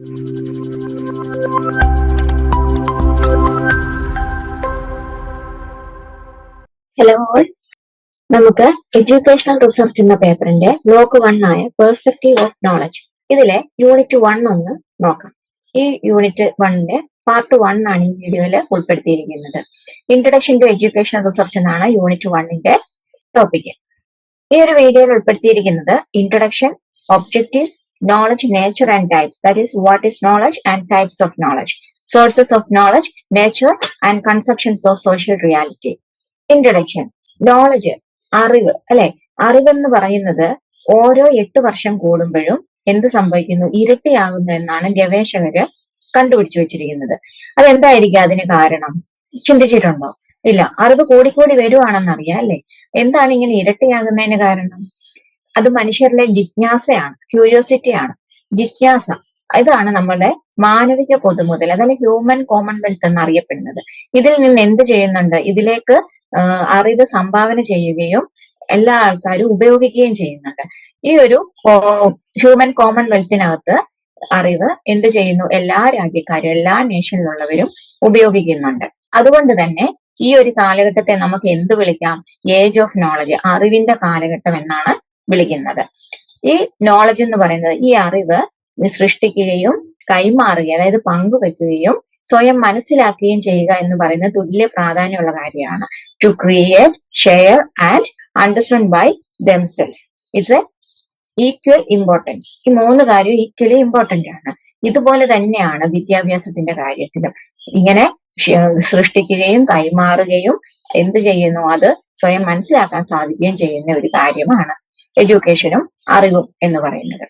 Hello നമുക്ക് educational research എന്ന പേപ്പറിന്റെ ബ്ലോക്ക് വൺ ആയ പെർസ്പെക്റ്റീവ് ഓഫ് നോളജ് ഇതിലെ യൂണിറ്റ് വൺ ഒന്ന് നോക്കാം. ഈ യൂണിറ്റ് വണ്ണിന്റെ പാർട്ട് വൺ ആണ് ഈ വീഡിയോയിൽ ഉൾപ്പെടുത്തിയിരിക്കുന്നത്. ഇൻട്രഡക്ഷൻ ടു എഡ്യൂക്കേഷണൽ റിസർച്ച് എന്നാണ് യൂണിറ്റ് വണ്ണിന്റെ ടോപ്പിക് ഈ ഒരു വീഡിയോയിൽ ഉൾപ്പെടുത്തിയിരിക്കുന്നത് introduction objectives knowledge nature, and types. That is, what is knowledge and types of knowledge, sources of knowledge, nature, and conceptions of social reality. Introduction knowledge അറിവ്. അല്ലെ? അറിവെന്ന് പറയുന്നത് ഓരോ എട്ട് വർഷം കൂടുമ്പോഴും എന്ത് സംഭവിക്കുന്നു? ഇരട്ടിയാകുന്നു എന്നാണ് ഗവേഷകര് കണ്ടുപിടിച്ചു വെച്ചിരിക്കുന്നത്. അതെന്തായിരിക്കും അതിന് കാരണം? ചിന്തിച്ചിട്ടുണ്ടോ? ഇല്ല. അറിവ് കൂടിക്കൂടി വരുവാണെന്നറിയാം അല്ലെ? എന്താണ് ഇങ്ങനെ ഇരട്ടിയാകുന്നതിന് കാരണം? അത് മനുഷ്യരിലെ ജിജ്ഞാസയാണ് ക്യൂരിയോസിറ്റിയാണ്. ജിജ്ഞാസ ഇതാണ് നമ്മുടെ മാനവിക പൊതുമുതൽ അതായത് ഹ്യൂമൻ കോമൺവെൽത്ത് എന്നറിയപ്പെടുന്നത്. ഇതിൽ നിന്ന് എന്ത് ചെയ്യുന്നുണ്ട്? ഇതിലേക്ക് അറിവ് സംഭാവന ചെയ്യുകയും എല്ലാ ആൾക്കാരും ഉപയോഗിക്കുകയും ചെയ്യുന്നുണ്ട്. ഈ ഒരു ഹ്യൂമൻ കോമൺവെൽത്തിനകത്ത് അറിവ് എന്ത് ചെയ്യുന്നു? എല്ലാ രാജ്യക്കാരും എല്ലാ നേഷനിലുള്ളവരും ഉപയോഗിക്കുന്നുണ്ട്. അതുകൊണ്ട് തന്നെ ഈ ഒരു കാലഘട്ടത്തെ നമുക്ക് എന്ത് വിളിക്കാം? ഏജ് ഓഫ് നോളജ് അറിവിന്റെ കാലഘട്ടം എന്നാണ് വിളിക്കുന്നത്. ഈ നോളജ് എന്ന് പറയുന്നത് ഈ അറിവ് സൃഷ്ടിക്കുകയും കൈമാറുകയും അതായത് പങ്കുവെക്കുകയും സ്വയം മനസ്സിലാക്കുകയും ചെയ്യുക എന്ന് പറയുന്ന തുല്യ പ്രാധാന്യമുള്ള കാര്യമാണ്. To create share and understand by themselves it's a equal importance ഈ മൂന്ന് കാര്യവും ഈക്വലി ഇമ്പോർട്ടന്റ് ആണ്. ഇതുപോലെ തന്നെയാണ് വിദ്യാഭ്യാസത്തിന്റെ കാര്യത്തിലും. ഇങ്ങനെ സൃഷ്ടിക്കുകയും കൈമാറുകയും എന്ത് ചെയ്യുന്നു? അത് സ്വയം മനസ്സിലാക്കാൻ സാധിക്കുകയും ചെയ്യുന്ന ഒരു കാര്യമാണ്. എഡ്യൂക്കേഷനും അറിവും എന്ന് പറയുന്നത്.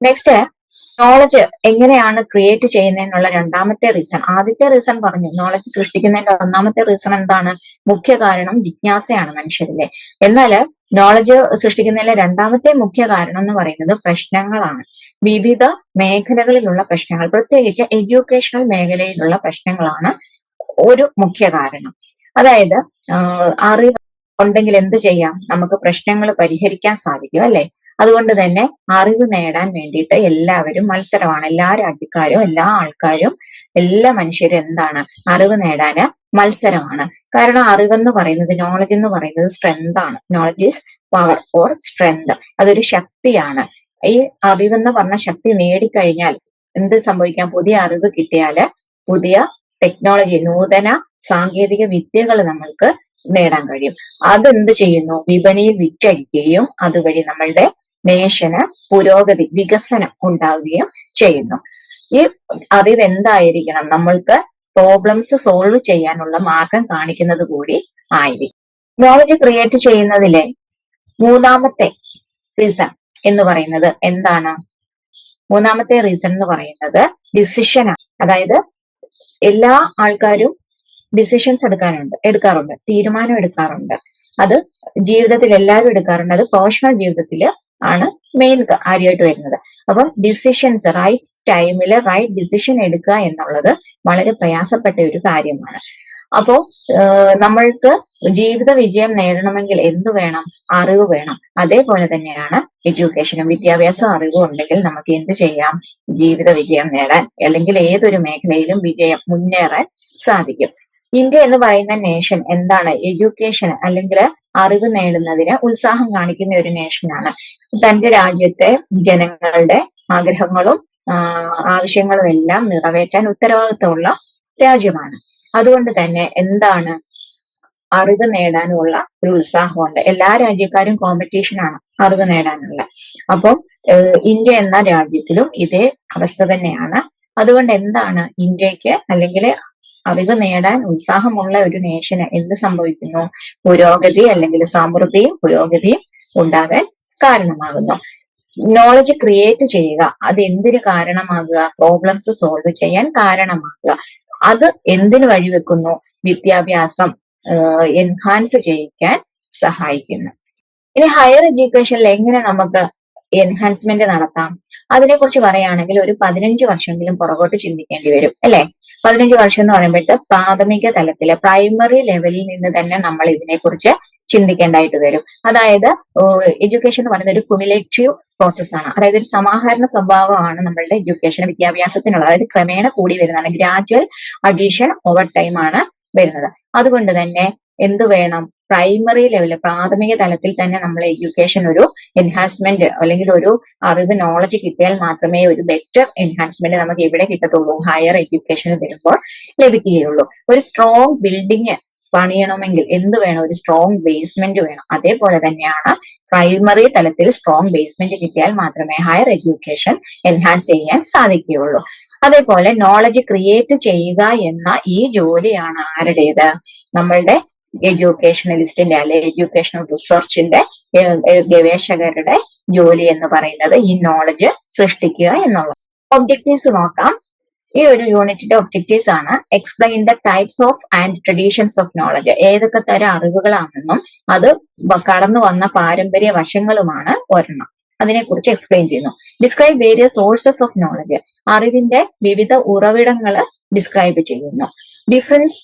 നെക്സ്റ്റ് നോളജ് എങ്ങനെയാണ് ക്രിയേറ്റ് ചെയ്യുന്നതിനുള്ള രണ്ടാമത്തെ റീസൺ ആദ്യത്തെ റീസൺ പറഞ്ഞു നോളജ് സൃഷ്ടിക്കുന്നതിന്റെ ഒന്നാമത്തെ റീസൺ എന്താണ്? മുഖ്യ കാരണം ജിജ്ഞാസയാണ് മനുഷ്യരിലെ. എന്നാൽ നോളജ് സൃഷ്ടിക്കുന്നതിലെ രണ്ടാമത്തെ മുഖ്യ കാരണം എന്ന് പറയുന്നത് പ്രശ്നങ്ങളാണ്. വിവിധ മേഖലകളിലുള്ള പ്രശ്നങ്ങൾ പ്രത്യേകിച്ച് എഡ്യൂക്കേഷണൽ മേഖലയിലുള്ള പ്രശ്നങ്ങളാണ് ഒരു മുഖ്യ കാരണം. അതായത് അറിവ് ഉണ്ടെങ്കിൽ എന്ത് ചെയ്യാം? നമുക്ക് പ്രശ്നങ്ങൾ പരിഹരിക്കാൻ സാധിക്കും അല്ലെ? അതുകൊണ്ട് തന്നെ അറിവ് നേടാൻ വേണ്ടിയിട്ട് എല്ലാവരും മത്സരമാണ്. എല്ലാ രാജ്യക്കാരും എല്ലാ ആൾക്കാരും എല്ലാ മനുഷ്യരും എന്താണ്? അറിവ് നേടാന് മത്സരമാണ്. കാരണം അറിവെന്ന് പറയുന്നത് നോളജ് എന്ന് പറയുന്നത് സ്ട്രെങ്ത് ആണ്. Knowledge is power or strength അതൊരു ശക്തിയാണ്. ഈ അറിവെന്ന് പറഞ്ഞ ശക്തി നേടിക്കഴിഞ്ഞാൽ എന്ത് സംഭവിക്കാം? പുതിയ അറിവ് കിട്ടിയാൽ പുതിയ ടെക്നോളജി നൂതന സാങ്കേതിക വിദ്യകൾ നമ്മൾക്ക് നേടാൻ കഴിയും. അതെന്ത് ചെയ്യുന്നു? വിപണിയിൽ വിറ്റഴിക്കുകയും അതുവഴി നമ്മളുടെ നേഷന് പുരോഗതി വികസനം ഉണ്ടാവുകയും ചെയ്യുന്നു. ഈ അറിവ് എന്തായിരിക്കണം? നമ്മൾക്ക് പ്രോബ്ലംസ് സോൾവ് ചെയ്യാനുള്ള മാർഗം കാണിക്കുന്നത് കൂടി ആയിരിക്കും. നോളജ് ക്രിയേറ്റ് ചെയ്യുന്നതിലെ മൂന്നാമത്തെ റീസൺ എന്ന് പറയുന്നത് എന്താണ്? മൂന്നാമത്തെ റീസൺ എന്ന് പറയുന്നത് ഡിസിഷനാണ് അതായത് എല്ലാ ആൾക്കാരും ഡിസിഷൻസ് എടുക്കാനുണ്ട്. എടുക്കാറുണ്ട്. തീരുമാനം എടുക്കാറുണ്ട്. അത് ജീവിതത്തിൽ എല്ലാവരും എടുക്കാറുണ്ട്. അത് പ്രൊഫഷണൽ ജീവിതത്തിൽ ആണ് മെയിൻ കാര്യമായിട്ട് വരുന്നത്. അപ്പം ഡിസിഷൻസ് റൈറ്റ് ടൈമിൽ റൈറ്റ് ഡിസിഷൻ എടുക്കുക എന്നുള്ളത് വളരെ പ്രയാസപ്പെട്ട ഒരു കാര്യമാണ്. അപ്പോ നമ്മൾക്ക് ജീവിത വിജയം നേടണമെങ്കിൽ എന്ത് വേണം? അറിവ് വേണം. അതേപോലെ തന്നെയാണ് എഡ്യൂക്കേഷനും വിദ്യാഭ്യാസം അറിവും ഉണ്ടെങ്കിൽ നമുക്ക് എന്ത് ചെയ്യാം? ജീവിത വിജയം നേടാൻ അല്ലെങ്കിൽ ഏതൊരു മേഖലയിലും വിജയം മുന്നേറാൻ സാധിക്കും. ഇന്ത്യ എന്ന് പറയുന്ന നേഷൻ എന്താണ്? എഡ്യൂക്കേഷൻ അല്ലെങ്കിൽ അറിവ് നേടുന്നതിന് ഉത്സാഹം കാണിക്കുന്ന ഒരു നേഷനാണ് തന്റെ രാജ്യത്തെ ജനങ്ങളുടെ ആഗ്രഹങ്ങളും ആവശ്യങ്ങളും എല്ലാം നിറവേറ്റാൻ ഉത്തരവാദിത്തമുള്ള രാജ്യമാണ്. അതുകൊണ്ട് തന്നെ എന്താണ്? അറിവ് നേടാനുള്ള ഒരു ഉത്സാഹമുണ്ട്. എല്ലാ രാജ്യക്കാരും കോമ്പറ്റീഷനാണ് അറിവ് നേടാനുള്ള. അപ്പം ഇന്ത്യ എന്ന രാജ്യത്തിലും ഇതേ അവസ്ഥ തന്നെയാണ്. അതുകൊണ്ട് എന്താണ്? ഇന്ത്യയ്ക്ക് അല്ലെങ്കിൽ അറിവ് നേടാൻ ഉത്സാഹമുള്ള ഒരു നേഷന് എന്ത് സംഭവിക്കുന്നു? പുരോഗതി അല്ലെങ്കിൽ സമൃദ്ധിയും പുരോഗതിയും ഉണ്ടാകാൻ കാരണമാകുന്നു. നോളജ് ക്രിയേറ്റ് ചെയ്യുക. അത് എന്തിന് കാരണമാകുക? പ്രോബ്ലംസ് സോൾവ് ചെയ്യാൻ കാരണമാകുക. അത് എന്തിനു വഴിവെക്കുന്നു? വിദ്യാഭ്യാസം എൻഹാൻസ് ചെയ്യിക്കാൻ സഹായിക്കുന്നു. ഇനി ഹയർ എഡ്യൂക്കേഷനിൽ എങ്ങനെ നമുക്ക് എൻഹാൻസ്മെന്റ് നടത്താം? അതിനെക്കുറിച്ച് പറയുകയാണെങ്കിൽ ഒരു പതിനഞ്ച് വർഷമെങ്കിലും പുറകോട്ട് ചിന്തിക്കേണ്ടി വരും അല്ലെ? പതിനഞ്ച് വർഷം എന്ന് പറയുമ്പോഴത്തെ പ്രാഥമിക തലത്തിലെ പ്രൈമറി ലെവലിൽ നിന്ന് തന്നെ നമ്മൾ ഇതിനെക്കുറിച്ച് ചിന്തിക്കേണ്ടതായിട്ട് വരും. അതായത് എഡ്യൂക്കേഷൻ എന്ന് പറയുന്ന ഒരു കുമിലേറ്റീവ് പ്രോസസ്സാണ് അതായത് ഒരു സമാഹരണ സ്വഭാവമാണ് നമ്മളുടെ എഡ്യൂക്കേഷൻ വിദ്യാഭ്യാസത്തിനുള്ള അതായത് ക്രമേണ കൂടി വരുന്നതാണ്. ഗ്രാജുവൽ അഡീഷൻ ഓവർ ടൈം ആണ് വരുന്നത്. അതുകൊണ്ട് തന്നെ എന്ത് വേണം? പ്രൈമറി ലെവലിൽ പ്രാഥമിക തലത്തിൽ തന്നെ നമ്മൾ എഡ്യൂക്കേഷൻ ഒരു എൻഹാൻസ്മെന്റ് അല്ലെങ്കിൽ ഒരു അറിവ് നോളജ് കിട്ടിയാൽ മാത്രമേ ഒരു ബെറ്റർ എൻഹാൻസ്മെന്റ് നമുക്ക് എവിടെ കിട്ടത്തുള്ളൂ. ഹയർ എഡ്യൂക്കേഷൻ വരുമ്പോൾ ലഭിക്കുകയുള്ളൂ. ഒരു സ്ട്രോങ് ബിൽഡിംഗ് പണിയണമെങ്കിൽ എന്ത് വേണം? ഒരു സ്ട്രോങ് ബേസ്മെന്റ് വേണം. അതേപോലെ തന്നെയാണ് പ്രൈമറി തലത്തിൽ സ്ട്രോങ് ബേസ്മെന്റ് കിട്ടിയാൽ മാത്രമേ ഹയർ എഡ്യൂക്കേഷൻ എൻഹാൻസ് ചെയ്യാൻ സാധിക്കുകയുള്ളൂ. അതേപോലെ നോളജ് ക്രിയേറ്റ് ചെയ്യുക എന്ന ഈ ജോലിയാണ് ആരുടേത്? നമ്മളുടെ എഡ്യൂക്കേഷണലിസ്റ്റിന്റെ അല്ലെ എഡ്യൂക്കേഷണൽ റിസർച്ചിന്റെ ഗവേഷകരുടെ ജോലി എന്ന് പറയുന്നത് ഈ നോളജ് സൃഷ്ടിക്കുക എന്നുള്ളത്. ഒബ്ജക്റ്റീവ്സ് നോക്കാം. ഈ ഒരു യൂണിറ്റിന്റെ ഒബ്ജക്റ്റീവ്സ് ആണ് explain the types of and traditions of knowledge ഏതൊക്കെ തരം അറിവുകളാണെന്നും അത് കടന്നു വന്ന പാരമ്പര്യ വശങ്ങളുമാണ് ഒരെണ്ണം. അതിനെക്കുറിച്ച് എക്സ്പ്ലെയിൻ ചെയ്യുന്നു. Describe various sources of knowledge അറിവിന്റെ വിവിധ ഉറവിടങ്ങൾ ഡിസ്ക്രൈബ് ചെയ്യുന്നു. Difference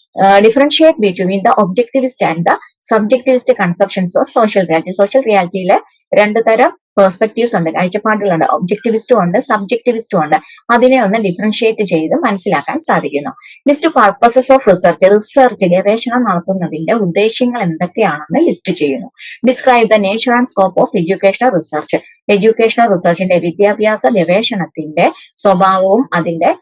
differentiate between the objectivist and the subjectivist conceptions of social reality social റിയാലിറ്റിയിലെ രണ്ട് തരം പെർസ്പെക്റ്റീവ്സ് ഉണ്ട്. കാഴ്ചപ്പാടുകളുണ്ട് ഒബ്ജക്ടിവിസ്റ്റും ഉണ്ട് സബ്ജക്ടിവിസ്റ്റും ഉണ്ട്. അതിനെ ഒന്ന് ഡിഫറൻഷിയേറ്റ് ചെയ്ത് മനസ്സിലാക്കാൻ സാധിക്കുന്നു. List purposes of research research ഗവേഷണം നടത്തുന്നതിന്റെ ഉദ്ദേശ്യങ്ങൾ എന്തൊക്കെയാണെന്ന് ലിസ്റ്റ് ചെയ്യുന്നു. Describe the nature and scope of educational research educational റിസർച്ചിന്റെ വിദ്യാഭ്യാസ ഗവേഷണത്തിന്റെ സ്വഭാവവും അതിന്റെ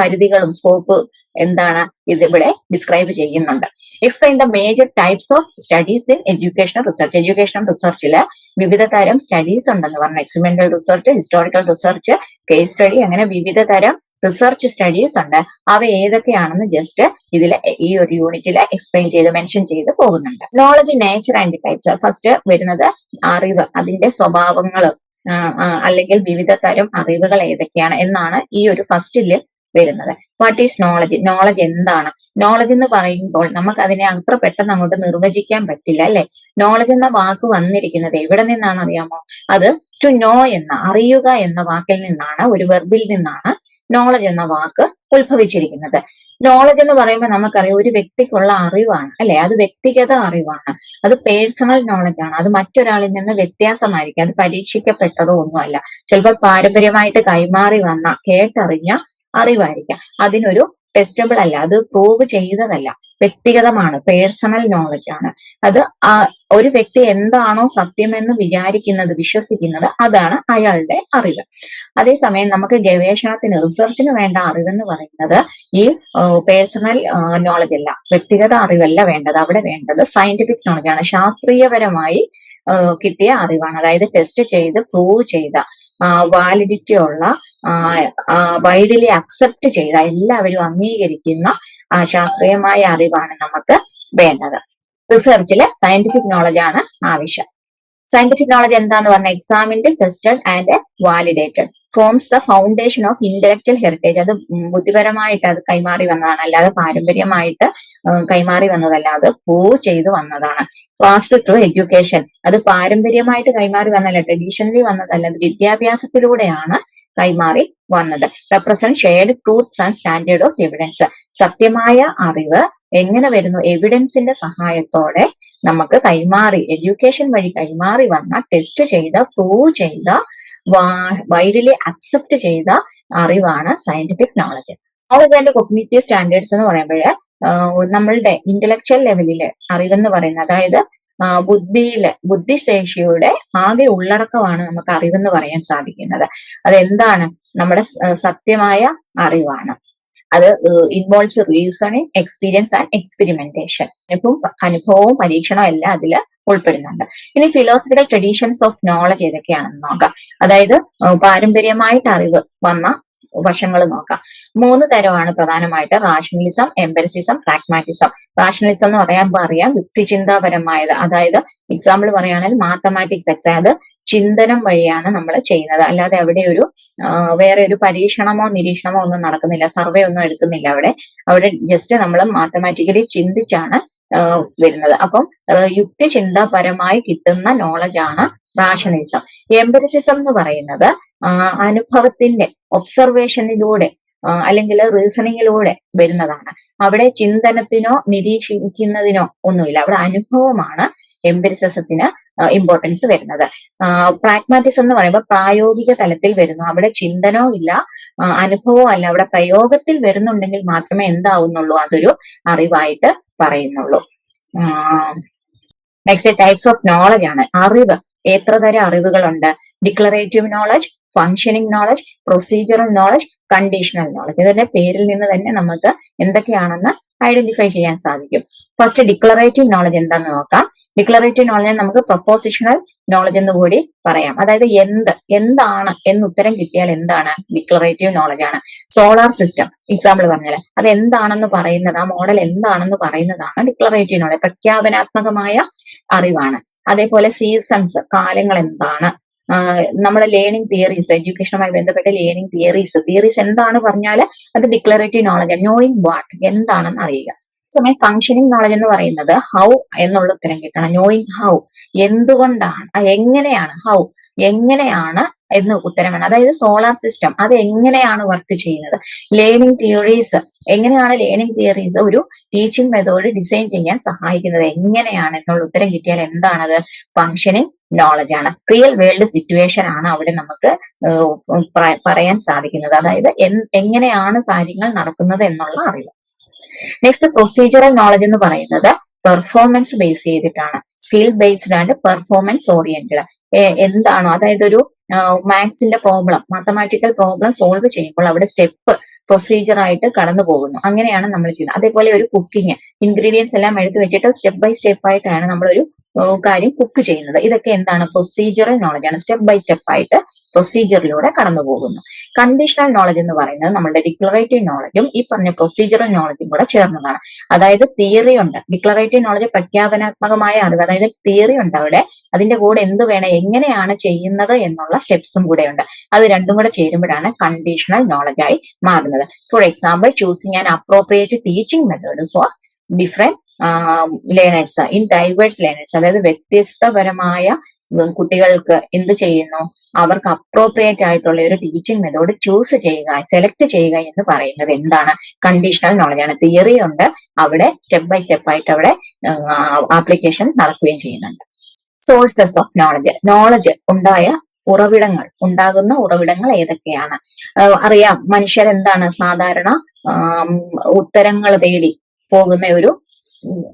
പരിധികളും സ്കോപ്പ് എന്താണ് ഇതിവിടെ ഡിസ്ക്രൈബ് ചെയ്യുന്നുണ്ട്. Explain the major types of studies in educational research educational റിസർച്ചിൽ വിവിധ തരം സ്റ്റഡീസ് ഉണ്ടെന്ന് പറഞ്ഞു. Experimental research historical research case study അങ്ങനെ വിവിധ തരം റിസർച്ച് സ്റ്റഡീസ് ഉണ്ട്. അവ ഏതൊക്കെയാണെന്ന് ജസ്റ്റ് ഇതിൽ ഈ ഒരു യൂണിറ്റിൽ എക്സ്പ്ലെയിൻ ചെയ്ത് മെൻഷൻ ചെയ്ത് പോകുന്നുണ്ട്. Knowledge nature and types first വരുന്നത് അറിവ് അതിന്റെ സ്വഭാവങ്ങൾ അല്ലെങ്കിൽ വിവിധ തരം അറിവുകൾ ഏതൊക്കെയാണ് എന്നാണ് ഈ ഒരു ഫസ്റ്റിൽ വരുന്നത്. വാട്ട് ഈസ് നോളജ് നോളജ് എന്താണ്? നോളജ് എന്ന് പറയുമ്പോൾ നമുക്ക് അതിനെ അത്ര പെട്ടെന്ന് അങ്ങോട്ട് നിർവചിക്കാൻ പറ്റില്ല അല്ലെ? നോളജ് എന്ന വാക്ക് വന്നിരിക്കുന്നത് എവിടെ നിന്നാണെന്ന് അറിയാമോ? അത് ടു നോ എന്ന അറിയുക എന്ന വാക്കിൽ നിന്നാണ് ഒരു വെർബിൽ നിന്നാണ് നോളജ് എന്ന വാക്ക് ഉത്ഭവിച്ചിരിക്കുന്നത്. നോളജ് എന്ന് പറയുമ്പോൾ നമുക്കറിയാം ഒരു വ്യക്തിക്കുള്ള അറിവാണ് അല്ലെ? അത് വ്യക്തിഗത അറിവാണ്. അത് പേഴ്സണൽ നോളജ് ആണ്. അത് മറ്റൊരാളിൽ നിന്ന് വ്യത്യാസമായിരിക്കും. അത് പരീക്ഷിക്കപ്പെട്ടതോ ഒന്നുമല്ല. ചിലപ്പോൾ പാരമ്പര്യമായിട്ട് കൈമാറി വന്ന കേട്ടറിഞ്ഞ അറിവായിരിക്കാം. അതിനൊരു ടെസ്റ്റബിൾ അല്ല. അത് പ്രൂവ് ചെയ്തതല്ല. വ്യക്തിഗതമാണ്. പേഴ്സണൽ നോളജ് ആണ്. അത് ഒരു വ്യക്തി എന്താണോ സത്യമെന്ന് വിചാരിക്കുന്നത് വിശ്വസിക്കുന്നത് അതാണ് അയാളുടെ അറിവ്. അതേസമയം നമുക്ക് ഗവേഷണത്തിന് റിസർച്ചിന് വേണ്ട അറിവെന്ന് പറയുന്നത് ഈ പേഴ്സണൽ നോളജ് അല്ല. വ്യക്തിഗത അറിവല്ല വേണ്ടത്. അവിടെ വേണ്ടത് സയന്റിഫിക് നോളജ് ആണ്. ശാസ്ത്രീയപരമായി കിട്ടിയ അറിവാണ്. അതായത് ടെസ്റ്റ് ചെയ്ത് പ്രൂവ് ചെയ്ത വാലിഡിറ്റി ഉള്ള വൈഡലി അക്സെപ്റ്റ് ചെയ്ത എല്ലാവരും അംഗീകരിക്കുന്ന ശാസ്ത്രീയമായ അറിവാണ് നമുക്ക് വേണ്ടത്. റിസർച്ചിൽ സയന്റിഫിക് നോളജ് ആണ് ആവശ്യം. സയന്റിഫിക് നോളജ് എന്താന്ന് പറഞ്ഞാൽ examined tested and validated forms the foundation of intellectual heritage അത് ബുദ്ധിപരമായിട്ട് അത് കൈമാറി വന്നതാണ്. അല്ലാതെ പാരമ്പര്യമായിട്ട് കൈമാറി വന്നതല്ല. അത് പ്രൂവ് ചെയ്തു വന്നതാണ്. ഫാസ്റ്റ് ത്രൂ എഡ്യൂക്കേഷൻ അത് പാരമ്പര്യമായിട്ട് കൈമാറി വന്നല്ല ട്രഡീഷണലി വന്നതല്ല. അത് വിദ്യാഭ്യാസത്തിലൂടെയാണ് കൈമാറി വന്നത്. Represent shared truths and standard of evidence സത്യമായ അറിവ് എങ്ങനെ വരുന്നു? എവിഡൻസിന്റെ സഹായത്തോടെ നമുക്ക് കൈമാറി എഡ്യൂക്കേഷൻ വഴി കൈമാറി വന്ന ടെസ്റ്റ് ചെയ്ത പ്രൂവ് ചെയ്ത വൈഡിലി അക്സെപ്റ്റ് ചെയ്ത അറിവാണ് scientific knowledge and cognitive standards എന്ന് പറയുമ്പോൾ നമ്മളുടെ ഇന്റലക്ച്വൽ ലെവലിലെ അറിവെന്ന് പറയുന്നത് അതായത് ബുദ്ധിയിലെ ബുദ്ധിശേഷിയുടെ ആകെ ഉള്ളടക്കമാണ് നമുക്ക് അറിവെന്ന് പറയാൻ സാധിക്കുന്നത്. അതെന്താണ്? നമ്മുടെ സത്യമായ അറിവാണ്. അത് involves reasoning experience and experimentation ഇപ്പം അനുഭവവും പരീക്ഷണവും എല്ലാം അതിൽ ഉൾപ്പെടുന്നുണ്ട്. ഇനി ഫിലോസഫിക്കൽ ട്രഡീഷൻസ് ഓഫ് നോളജ് ഏതൊക്കെയാണെന്ന് നോക്കാം. അതായത് പാരമ്പര്യമായിട്ട് അറിവ് വന്ന വശങ്ങൾ നോക്കാം. മൂന്ന് തരമാണ് പ്രധാനമായിട്ട് റാഷണലിസം എംബരസിസം പ്രാഗ്മാറ്റിസം റാഷണലിസം എന്ന് പറയാൻ പറയാം യുക്തിചിന്താപരമായത്. അതായത് എക്സാമ്പിൾ പറയുകയാണെങ്കിൽ മാത്തമാറ്റിക്സ് എക്സാം അത് ചിന്തനം വഴിയാണ് നമ്മൾ ചെയ്യുന്നത്. അല്ലാതെ അവിടെ ഒരു വേറെ ഒരു പരീക്ഷണമോ നിരീക്ഷണമോ ഒന്നും നടക്കുന്നില്ല. സർവേ ഒന്നും എടുക്കുന്നില്ല അവിടെ. അവിടെ ജസ്റ്റ് നമ്മൾ മാത്തമാറ്റിക്കലി ചിന്തിച്ചാണ് വരുന്നത്. അപ്പം യുക്തി ചിന്താപരമായി കിട്ടുന്ന നോളജാണ് റാഷണലിസം എംപരിസിസം എന്ന് പറയുന്നത് അനുഭവത്തിന്റെ ഒബ്സർവേഷനിലൂടെ അല്ലെങ്കിൽ റീസണിങ്ങിലൂടെ വരുന്നതാണ്. അവിടെ ചിന്തനത്തിനോ നിരീക്ഷിക്കുന്നതിനോ ഒന്നുമില്ല. അവിടെ അനുഭവമാണ് എംപിരിസിസത്തിന് ഇമ്പോർട്ടൻസ് വരുന്നത്. പ്രാഗ്മാറ്റിസം എന്ന് പറയുമ്പോൾ പ്രായോഗിക തലത്തിൽ വരുന്നു. അവിടെ ചിന്തനോ ഇല്ല അനുഭവവും അല്ല. അവിടെ പ്രയോഗത്തിൽ വരുന്നുണ്ടെങ്കിൽ മാത്രമേ എന്താവുന്നുള്ളൂ അതൊരു അറിവായിട്ട് പറയുന്നുള്ളൂ. നെക്സ്റ്റ് ടൈപ്സ് ഓഫ് നോളജ് ആണ്. അറിവ്. എത്ര തരം അറിവുകളുണ്ട്? Declarative knowledge functioning knowledge procedural knowledge conditional knowledge ഇതിന്റെ പേരിൽ നിന്ന് തന്നെ നമുക്ക് എന്തൊക്കെയാണെന്ന് ഐഡന്റിഫൈ ചെയ്യാൻ സാധിക്കും. ഫസ്റ്റ് ഡിക്ലറേറ്റീവ് നോളജ് എന്താന്ന് നോക്കാം. ഡിക്ലറേറ്റീവ് നോളജ് നമുക്ക് പ്രൊപ്പോസിഷണൽ നോളജ് എന്ന് കൂടി പറയാം. അതായത് എന്ത് എന്താണ് എന്ന് ഉത്തരം കിട്ടിയാൽ എന്താണ് ഡിക്ലറേറ്റീവ് നോളജ് ആണ്. സോളാർ സിസ്റ്റം എക്സാമ്പിൾ പറഞ്ഞാൽ അത് എന്താണെന്ന് പറയുന്നത് ആ മോഡൽ എന്താണെന്ന് പറയുന്നതാണ് ഡിക്ലറേറ്റീവ് നോളജ് പ്രഖ്യാപനാത്മകമായ അറിവാണ്. അതേപോലെ സീസൺസ് കാലങ്ങൾ എന്താണ്? നമ്മുടെ ലേണിംഗ് തിയറീസ് എഡ്യൂക്കേഷനുമായി ബന്ധപ്പെട്ട ലേണിംഗ് തിയറീസ് തിയറീസ് എന്താണ് പറഞ്ഞാൽ അത് ഡിക്ലറേറ്റീവ് നോളജ് നോയിങ് വാട്ട് എന്താണെന്ന് അറിയുക. സമയം ഫങ്ഷനിങ് നോളജ് എന്ന് പറയുന്നത് ഹൗ എന്നുള്ള ഉത്തരം കിട്ടണം. നോയിങ് ഹൗ എന്തുകൊണ്ടാണ് എങ്ങനെയാണ് ഹൗ എങ്ങനെയാണ് എന്ന് ഉത്തരം വേണം. അതായത് സോളാർ സിസ്റ്റം അത് എങ്ങനെയാണ് വർക്ക് ചെയ്യുന്നത്? ലേണിംഗ് തിയറീസ് എങ്ങനെയാണ് ലേണിംഗ് തിയറീസ് ഒരു ടീച്ചിങ് മെത്തേഡ് ഡിസൈൻ ചെയ്യാൻ സഹായിക്കുന്നത്? എങ്ങനെയാണ് എന്നുള്ള ഉത്തരം കിട്ടിയാൽ എന്താണത്? ഫങ്ഷനിങ് നോളജ് ആണ്. റിയൽ വേൾഡ് സിറ്റുവേഷൻ ആണ് അവിടെ നമുക്ക് പറയാൻ സാധിക്കുന്നത്. അതായത് എങ്ങനെയാണ് കാര്യങ്ങൾ നടക്കുന്നത് എന്നുള്ള അറിവ്. നെക്സ്റ്റ് പ്രൊസീജിയറൽ നോളജ് എന്ന് പറയുന്നത് പെർഫോമൻസ് ബേസ് ചെയ്തിട്ടാണ്. Skill based and performance oriented എന്താണോ അതായത് ഒരു മാത്സിന്റെ പ്രോബ്ലം മാത്തമാറ്റിക്കൽ പ്രോബ്ലം സോൾവ് ചെയ്യുമ്പോൾ അവിടെ സ്റ്റെപ്പ് പ്രൊസീജിയർ ആയിട്ട് കടന്നു പോകുന്നു അങ്ങനെയാണ് നമ്മൾ ചെയ്യുന്നത്. അതേപോലെ ഒരു കുക്കിംഗ് ഇൻഗ്രീഡിയൻസ് എല്ലാം എടുത്തു വെച്ചിട്ട് സ്റ്റെപ്പ് ബൈ സ്റ്റെപ്പ് ആയിട്ടാണ് നമ്മളൊരു കാര്യം കുക്ക് ചെയ്യുന്നത്. ഇതൊക്കെ എന്താണ്? പ്രൊസീജിയറൽ നോളജ് ആണ്. സ്റ്റെപ്പ് ബൈ സ്റ്റെപ്പ് ആയിട്ട് പ്രൊസീജിയറിലൂടെ കടന്നു പോകുന്നു. കണ്ടീഷണൽ നോളജ് എന്ന് പറയുന്നത് നമ്മുടെ ഡിക്ലറേറ്റീവ് നോളജും ഈ പറഞ്ഞ പ്രൊസീജിയറൽ നോളജും കൂടെ ചേർന്നതാണ്. അതായത് തിയറി ഉണ്ട്. ഡിക്ലറേറ്റീവ് നോളജ് പ്രഖ്യാപനാത്മകമായ അറിവ് അതായത് തിയറി ഉണ്ട് അവിടെ. അതിന്റെ കൂടെ എന്ത് വേണം എങ്ങനെയാണ് ചെയ്യുന്നത് എന്നുള്ള സ്റ്റെപ്സും കൂടെ ഉണ്ട്. അത് രണ്ടും കൂടെ ചേരുമ്പോഴാണ് കണ്ടീഷണൽ നോളജായി മാറുന്നത്. For example choosing an appropriate teaching method for different learners in diverse learners അതായത് വ്യത്യസ്തപരമായ കുട്ടികൾക്ക് എന്ത് ചെയ്യുന്നു? അവർക്ക് അപ്രോപ്രിയേറ്റ് ആയിട്ടുള്ള ഒരു ടീച്ചിങ് മെത്തേഡ് ചൂസ് ചെയ്യുക സെലക്ട് ചെയ്യുക എന്ന് പറയുന്നത് എന്താണ്? കണ്ടീഷണൽ നോളജ് ആണ്. തിയറി ഉണ്ട്. അവിടെ സ്റ്റെപ്പ് ബൈ സ്റ്റെപ്പ് ആയിട്ട് അവിടെ ആപ്ലിക്കേഷൻ നടക്കുകയും ചെയ്യുന്നുണ്ട്. സോഴ്സസ് ഓഫ് നോളജ് നോളജ് ഉണ്ടായ ഉറവിടങ്ങൾ ഉണ്ടാകുന്ന ഉറവിടങ്ങൾ ഏതൊക്കെയാണ്? അറിയാം അറിയാം. മനുഷ്യരെന്താണ്? സാധാരണ ഉത്തരങ്ങൾ തേടി പോകുന്ന ഒരു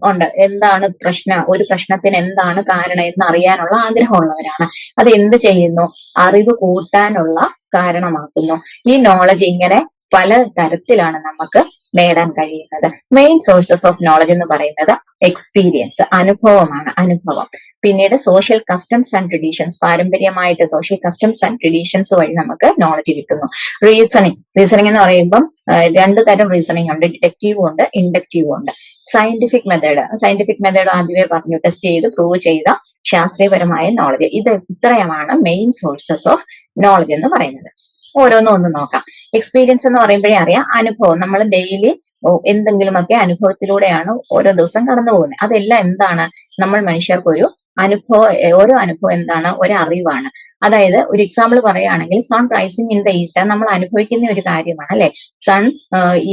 ഉണ്ട്. എന്താണ് പ്രശ്ന? ഒരു പ്രശ്നത്തിന് എന്താണ് കാരണം എന്ന് അറിയാനുള്ള ആഗ്രഹമുള്ളവരാണ്. അത് എന്ത് ചെയ്യുന്നു? അറിവ് കൂട്ടാനുള്ള കാരണമാക്കുന്നു. ഈ നോളജ് ഇങ്ങനെ പല തരത്തിലാണ് നമുക്ക് നേടാൻ കഴിയുന്നത്. മെയിൻ സോഴ്സസ് ഓഫ് നോളജ് എന്ന് പറയുന്നത് എക്സ്പീരിയൻസ് അനുഭവമാണ്. അനുഭവം. പിന്നീട് സോഷ്യൽ കസ്റ്റംസ് ആൻഡ് ട്രഡീഷൻസ് പാരമ്പര്യമായിട്ട് സോഷ്യൽ കസ്റ്റംസ് ആൻഡ് ട്രഡീഷൻസ് വഴി നമുക്ക് നോളജ് കിട്ടുന്നു. റീസണിങ് റീസണിങ് എന്ന് പറയുമ്പം രണ്ട് തരം റീസണിങ് ഉണ്ട്. ഡിഡക്റ്റീവ് ഉണ്ട് ഇൻഡക്റ്റീവ് ഉണ്ട്. സയന്റിഫിക് മെത്തേഡ് സയന്റിഫിക് മെത്തേഡ് ആദ്യമേ പറഞ്ഞു ടെസ്റ്റ് ചെയ്ത് പ്രൂവ് ചെയ്ത ശാസ്ത്രീയപരമായ നോളജ് ഇത് ഇത്രയുമാണ് മെയിൻ സോഴ്സസ് ഓഫ് നോളജ് എന്ന് പറയുന്നത്. ഓരോന്നും ഒന്ന് നോക്കാം. എക്സ്പീരിയൻസ് എന്ന് പറയുമ്പോഴേ അറിയാം അനുഭവം. നമ്മൾ ഡെയിലി എന്തെങ്കിലുമൊക്കെ അനുഭവത്തിലൂടെയാണ് ഓരോ ദിവസം കടന്നു പോകുന്നത് അതെല്ലാം എന്താണ്? നമ്മൾ മനുഷ്യർക്ക് ഒരു അനുഭവം ഓരോ അനുഭവം എന്താണ്? ഒരു അറിവാണ് അതായത് ഒരു എക്സാമ്പിൾ പറയുകയാണെങ്കിൽ sun rising in the east നമ്മൾ അനുഭവിക്കുന്ന ഒരു കാര്യമാണ് അല്ലെ? സൺ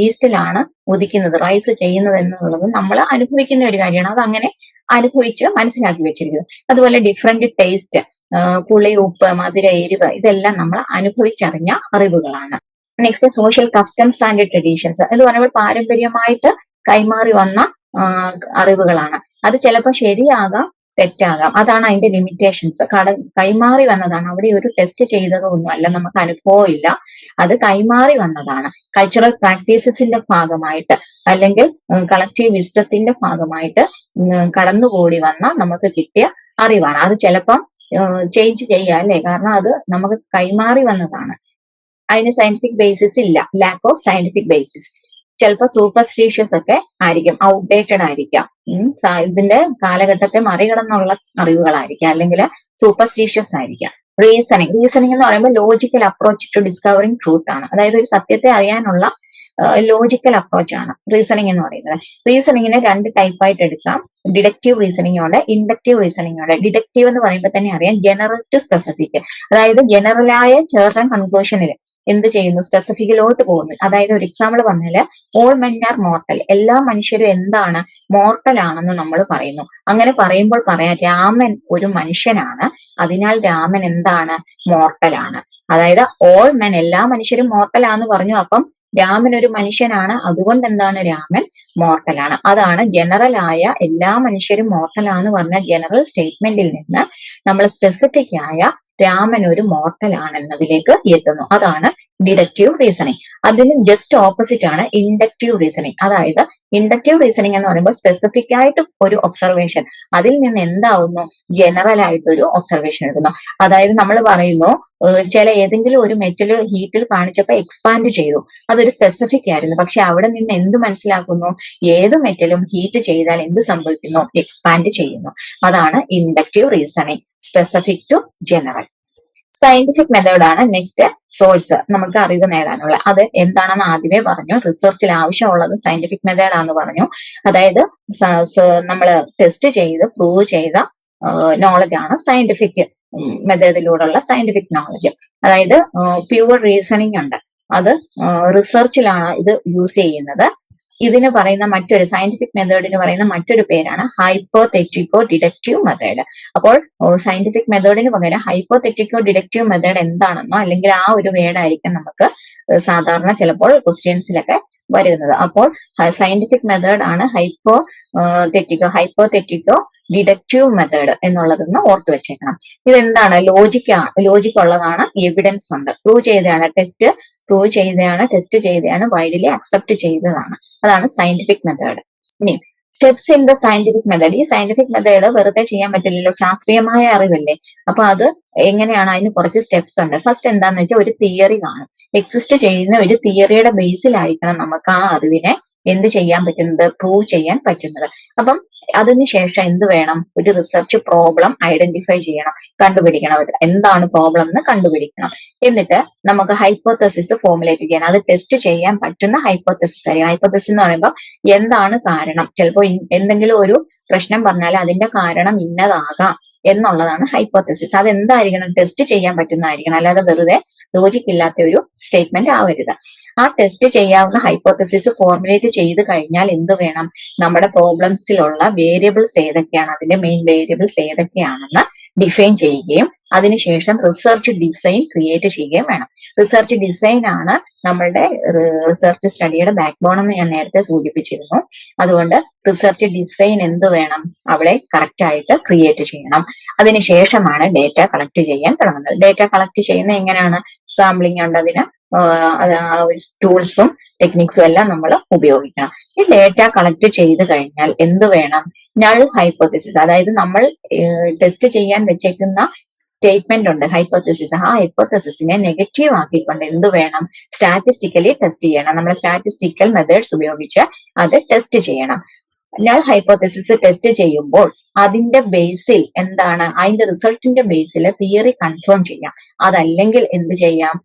ഈസ്റ്റിലാണ് ഉദിക്കുന്നത് റൈസ് ചെയ്യുന്നത് എന്നുള്ളത് നമ്മൾ അനുഭവിക്കുന്ന ഒരു കാര്യമാണ്. അത് അങ്ങനെ അനുഭവിച്ച് മനസ്സിലാക്കി വെച്ചിരിക്കുന്നത് അതുപോലെ ഡിഫറെന്റ് ടേസ്റ്റ് പുളി ഉപ്പ് മധുര എരിവ് ഇതെല്ലാം നമ്മൾ അനുഭവിച്ചറിഞ്ഞ അറിവുകളാണ്. Next social customs and traditions എന്ന് പറയുമ്പോൾ പാരമ്പര്യമായിട്ട് കൈമാറി വന്ന അറിവുകളാണ്. അത് ചിലപ്പോൾ ശരിയാകാം തെറ്റാകാം. അതാണ് അതിന്റെ ലിമിറ്റേഷൻസ് കട കൈമാറി വന്നതാണ്. അവിടെ ഒരു ടെസ്റ്റ് ചെയ്തതൊന്നും അല്ല. നമുക്ക് അനുഭവം ഇല്ല അത് കൈമാറി വന്നതാണ്. കൾച്ചറൽ പ്രാക്ടീസസിന്റെ ഭാഗമായിട്ട് അല്ലെങ്കിൽ കളക്റ്റീവ് വിസ്റ്റത്തിന്റെ ഭാഗമായിട്ട് കടന്നുകൂടി വന്ന നമുക്ക് കിട്ടിയ അറിവാണ്. അത് ചിലപ്പം ചേഞ്ച് ചെയ്യാം അല്ലേ? കാരണം അത് നമുക്ക് കൈമാറി വന്നതാണ്. അതിന് സയന്റിഫിക് ബേസിസ് ഇല്ല. ലാക്ക് ഓഫ് സയന്റിഫിക് ബേസിസ് ചിലപ്പോൾ സൂപ്പർസ്റ്റീഷ്യസ് ഒക്കെ ആയിരിക്കും ഔട്ട്ഡേറ്റഡ് ആയിരിക്കാം. ഇതിന്റെ കാലഘട്ടത്തെ മറികടന്നുള്ള അറിവുകളായിരിക്കാം അല്ലെങ്കിൽ സൂപ്പർസ്റ്റീഷ്യസ് ആയിരിക്കാം. റീസണിങ് റീസണിങ് എന്ന് പറയുമ്പോൾ logical approach to discovering truth ആണ്. അതായത് ഒരു സത്യത്തെ അറിയാനുള്ള ലോജിക്കൽ അപ്രോച്ച് ആണ് റീസണിങ് എന്ന് പറയുന്നത്. റീസണിങ്ങിനെ രണ്ട് ടൈപ്പായിട്ട് എടുക്കാം. ഡിഡക്റ്റീവ് റീസണിംഗ് ഉണ്ട് ഇൻഡക്റ്റീവ് റീസണിങ്ങോടെ ഡിഡക്റ്റീവ് എന്ന് പറയുമ്പോൾ തന്നെ അറിയാം ജനറൽ ടു സ്പെസിഫിക് അതായത് ജനറലായ ചേർന്ന കൺക്ലൂഷനിൽ എന്ത് ചെയ്യുന്നു? സ്പെസിഫിക്കിലോട്ട് പോകുന്നു. അതായത് ഒരു എക്സാമ്പിൾ പറഞ്ഞാൽ ഓൾ മെൻ ആർ മോർട്ടൽ എല്ലാ മനുഷ്യരും എന്താണ്? മോർട്ടൽ ആണെന്ന് നമ്മൾ പറയുന്നു. അങ്ങനെ പറയുമ്പോൾ പറയാം രാമൻ ഒരു മനുഷ്യനാണ്. അതിനാൽ രാമൻ എന്താണ്? മോർട്ടൽ ആണ്. അതായത് ഓൾ മെൻ എല്ലാ മനുഷ്യരും മോർട്ടൽ ആണെന്ന് പറഞ്ഞു. അപ്പം രാമൻ ഒരു മനുഷ്യനാണ്. അതുകൊണ്ട് എന്താണ് രാമൻ? മോർട്ടൽ ആണ്. അതാണ് ജനറൽ ആയ എല്ലാ മനുഷ്യരും മോർട്ടൽ ആന്ന് പറഞ്ഞ ജനറൽ സ്റ്റേറ്റ്മെന്റിൽ നിന്ന് നമ്മൾ സ്പെസിഫിക് ആയ രാമൻ ഒരു മോർട്ടലാണെന്നതിലേക്ക് എത്തുന്നു. അതാണ് ഡിഡക്റ്റീവ് റീസണിങ് അതിന് ജസ്റ്റ് ഓപ്പോസിറ്റ് ആണ് ഇൻഡക്റ്റീവ് റീസണിങ് അതായത് ഇൻഡക്റ്റീവ് റീസണിങ് എന്ന് പറയുമ്പോൾ സ്പെസിഫിക് ആയിട്ട് ഒരു ഒബ്സർവേഷൻ അതിൽ നിന്ന് എന്താവുന്നു? ജനറൽ ആയിട്ട് ഒരു ഒബ്സർവേഷൻ എടുക്കുന്നു. അതായത് നമ്മൾ പറയുന്നു ചില ഏതെങ്കിലും ഒരു മെറ്റൽ ഹീറ്റിൽ കാണിച്ചപ്പോൾ എക്സ്പാൻഡ് ചെയ്തു. അതൊരു സ്പെസിഫിക് ആയിരുന്നു. പക്ഷെ അവിടെ നിന്ന് എന്ത് മനസ്സിലാക്കുന്നു? ഏത് മെറ്റലും ഹീറ്റ് ചെയ്താൽ എന്ത് സംഭവിക്കുന്നു? എക്സ്പാൻഡ് ചെയ്യുന്നു. അതാണ് inductive reasoning specific to general scientific മെത്തേഡാണ് നെക്സ്റ്റ് സോഴ്സ് നമുക്ക് അറിവ് നേടാനുള്ള. അത് എന്താണെന്ന് ആദ്യമേ പറഞ്ഞു. റിസർച്ചിൽ ആവശ്യമുള്ളത് സയന്റിഫിക് മെത്തേഡാന്ന് പറഞ്ഞു. അതായത് നമ്മൾ ടെസ്റ്റ് ചെയ്ത് പ്രൂവ് ചെയ്ത നോളജ് ആണ് സയന്റിഫിക് മെത്തേഡിലൂടെയുള്ള സയന്റിഫിക് നോളജ് അതായത് പ്യുവർ റീസണിങ് ഉണ്ട്. അത് റിസർച്ചിലാണ് ഇത് യൂസ് ചെയ്യുന്നത്. ഇതിന് പറയുന്ന മറ്റൊരു സയന്റിഫിക് മെത്തേഡിന് പറയുന്ന മറ്റൊരു പേരാണ് ഹൈപ്പോതെറ്റിക്കോ ഡിഡക്റ്റീവ് മെത്തേഡ് അപ്പോൾ സയന്റിഫിക് മെത്തേഡിന് പകരം ഹൈപ്പോതെറ്റിക്കോ ഡിഡക്റ്റീവ് മെത്തേഡ് എന്താണെന്നോ അല്ലെങ്കിൽ ആ ഒരു വേർഡായിരിക്കും നമുക്ക് സാധാരണ ചിലപ്പോൾ ക്വസ്റ്റ്യൻസിലൊക്കെ വരുന്നത്. അപ്പോൾ സയന്റിഫിക് മെത്തേഡ് ആണ് hypothetico hypothetico deductive method എന്നുള്ളതെന്ന് ഓർത്തു വെച്ചേക്കണം. ഇതെന്താണ്? ലോജിക് ലോജിക് ഉള്ളതാണ് എവിഡൻസ് ഉണ്ട്. പ്രൂവ് ചെയ്തതാണ്. ടെസ്റ്റ് പ്രൂവ് ചെയ്തതാണ് ടെസ്റ്റ് ചെയ്തതാണ് വൈഡലി അക്സെപ്റ്റ് ചെയ്തതാണ് അതാണ് സയന്റിഫിക് മെത്തേഡ് ഇനി steps in the scientific method ഈ സയന്റിഫിക് മെത്തേഡ് വെറുതെ ചെയ്യാൻ പറ്റില്ലല്ലോ ശാസ്ത്രീയമായ അറിവല്ലേ? അപ്പൊ അത് എങ്ങനെയാണ് അതിന് കുറച്ച് സ്റ്റെപ്സ് ഉണ്ട്. ഫസ്റ്റ് എന്താന്ന് വെച്ചാൽ ഒരു തിയറി കാണും. എക്സിസ്റ്റ് ചെയ്യുന്ന ഒരു തിയറിയുടെ ബേസിലായിരിക്കണം നമുക്ക് ആ അറിവിനെ എന്ത് ചെയ്യാൻ പറ്റുന്നത് പ്രൂവ് ചെയ്യാൻ പറ്റുന്നത്. അപ്പം അതിനുശേഷം എന്ത് വേണം? ഒരു റിസർച്ച് പ്രോബ്ലം ഐഡന്റിഫൈ ചെയ്യണം. കണ്ടുപിടിക്കണം എന്താണ് പ്രോബ്ലം എന്ന് കണ്ടുപിടിക്കണം. എന്നിട്ട് നമുക്ക് ഹൈപ്പോത്തസിസ് ഫോമുലേറ്റ് ചെയ്യണം അത് ടെസ്റ്റ് ചെയ്യാൻ പറ്റുന്ന ഹൈപ്പോത്തസിസ് ആയിരിക്കും ഹൈപ്പോത്തസിസ് എന്ന് പറയുമ്പോൾ എന്താണ് കാരണം? ചിലപ്പോൾ എന്തെങ്കിലും ഒരു പ്രശ്നം പറഞ്ഞാൽ അതിന്റെ കാരണം ഇന്നതാകാം. എന്നുള്ളതാണ് ഹൈപ്പോത്തസിസ് അത് എന്തായിരിക്കണം ടെസ്റ്റ് ചെയ്യാൻ പറ്റുന്നതായിരിക്കണം. അല്ലാതെ വെറുതെ ലോജിക് ഇല്ലാത്ത ഒരു സ്റ്റേറ്റ്മെന്റ് ആവരുത്. ആ ടെസ്റ്റ് ചെയ്യാവുന്ന ഹൈപ്പോത്തസിസ് ഫോർമുലേറ്റ് ചെയ്ത് കഴിഞ്ഞാൽ എന്ത് വേണം? നമ്മുടെ പ്രോബ്ലംസിലുള്ള വേരിയബിൾസ് ഏതൊക്കെയാണ്? അതിന്റെ മെയിൻ വേരിയബിൾസ് ഏതൊക്കെയാണെന്ന് ഡിഫൈൻ ചെയ്യുകയും അതിനുശേഷം റിസർച്ച് ഡിസൈൻ ക്രിയേറ്റ് ചെയ്യുകയും വേണം. റിസർച്ച് ഡിസൈൻ ആണ് നമ്മളുടെ റിസർച്ച് സ്റ്റഡിയുടെ ബാക്ക് ബോൺ എന്ന് ഞാൻ നേരത്തെ സൂചിപ്പിച്ചിരുന്നു. അതുകൊണ്ട് റിസർച്ച് ഡിസൈൻ എന്ത് വേണം അവിടെ കറക്റ്റ് ആയിട്ട് ക്രിയേറ്റ് ചെയ്യണം. അതിനുശേഷമാണ് ഡേറ്റ കളക്ട് ചെയ്യാൻ തുടങ്ങുന്നത്. ഡേറ്റ കളക്ട് ചെയ്യുന്ന എങ്ങനെയാണ്? സാമ്പിളിംഗ് ഉണ്ട് അതിന് ടൂൾസും ടെക്നിക്സും എല്ലാം നമ്മൾ ഉപയോഗിക്കണം. ഈ ഡേറ്റ കളക്ട് ചെയ്ത് കഴിഞ്ഞാൽ എന്ത് വേണം? നൾ ഹൈപ്പോത്തിസിസ് അതായത് നമ്മൾ ടെസ്റ്റ് ചെയ്യാൻ വെച്ചേക്കുന്ന സ്റ്റേറ്റ്മെന്റ് ഉണ്ട്. ഹൈപ്പോത്തസിസ് ആ ഹൈപ്പോത്തസിസിനെ നെഗറ്റീവ് ആക്കിക്കൊണ്ട് എന്ത് വേണം? സ്റ്റാറ്റിസ്റ്റിക്കലി ടെസ്റ്റ് ചെയ്യണം. നമ്മൾ സ്റ്റാറ്റിസ്റ്റിക്കൽ മെത്തേഡ്സ് ഉപയോഗിച്ച് അത് ടെസ്റ്റ് ചെയ്യണം. നൾ ഹൈപ്പോത്തസിസ് ടെസ്റ്റ് ചെയ്യുമ്പോൾ അതിന്റെ ബേസിൽ എന്താണ്? അതിന്റെ റിസൾട്ടിന്റെ ബേസിൽ തിയറി കൺഫേം ചെയ്യാം. അതല്ലെങ്കിൽ എന്ത് ചെയ്യാം?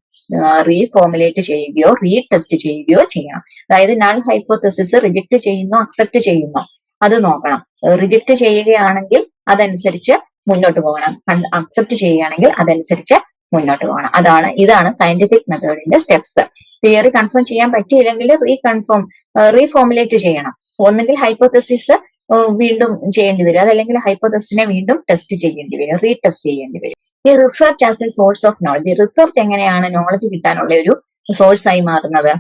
റീഫോമുലേറ്റ് ചെയ്യുകയോ റീടെസ്റ്റ് ചെയ്യുകയോ ചെയ്യണം അതായത് നൾ ഹൈപ്പോത്തസിസ് റിജക്ട് ചെയ്യുന്നോ അക്സെപ്റ്റ് ചെയ്യുന്നോ? അത് നോക്കണം. റിജക്ട് ചെയ്യുകയാണെങ്കിൽ അതനുസരിച്ച് മുന്നോട്ട് പോകണം. അക്സെപ്റ്റ് ചെയ്യുകയാണെങ്കിൽ അതനുസരിച്ച് മുന്നോട്ട് പോകണം. അതാണ് ഇതാണ് സയന്റിഫിക് മെത്തേഡിന്റെ സ്റ്റെപ്സ് തിയറി കൺഫേം ചെയ്യാൻ പറ്റിയില്ലെങ്കിൽ റീകൺഫേം റീഫോമുലേറ്റ് ചെയ്യണം. ഒന്നെങ്കിൽ ഹൈപ്പോത്തസിസ് വീണ്ടും ചെയ്യേണ്ടി വരും. അതല്ലെങ്കിൽ ഹൈപ്പോത്തസിനെ വീണ്ടും ടെസ്റ്റ് ചെയ്യേണ്ടി വരും. റീടെസ്റ്റ് ചെയ്യേണ്ടി വരും. ഈ research as a source of knowledge research എങ്ങനെയാണ് നോളജ് കിട്ടാനുള്ള ഒരു സോഴ്സ് ആയി മാറുന്നത്?